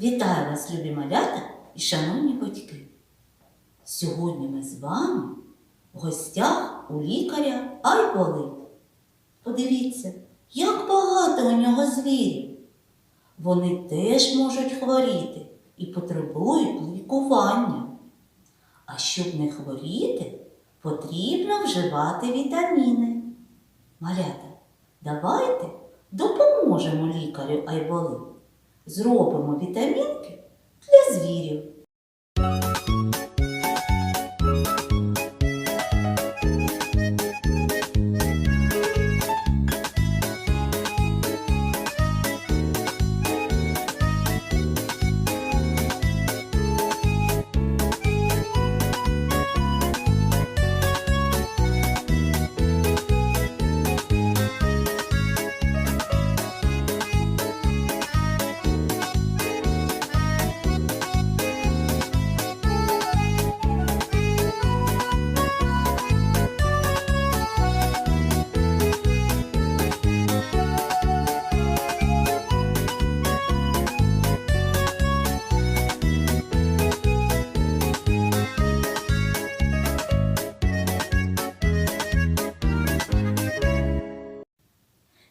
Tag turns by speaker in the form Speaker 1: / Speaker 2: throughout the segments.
Speaker 1: Вітаю вас, любі малята і шановні батьки. Сьогодні ми з вами в гостях у лікаря Айболи. Подивіться, як багато у нього звірів. Вони теж можуть хворіти і потребують лікування. А щоб не хворіти, потрібно вживати вітаміни. Малята, давайте допоможемо лікарю Айболи. Зробимо вітамінки для звірів.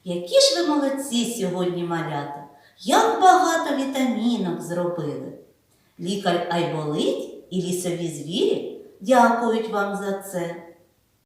Speaker 1: Які ж ви молодці сьогодні, малята! Як багато вітамінок зробили! Лікар Айболить і лісові звірі дякують вам за це.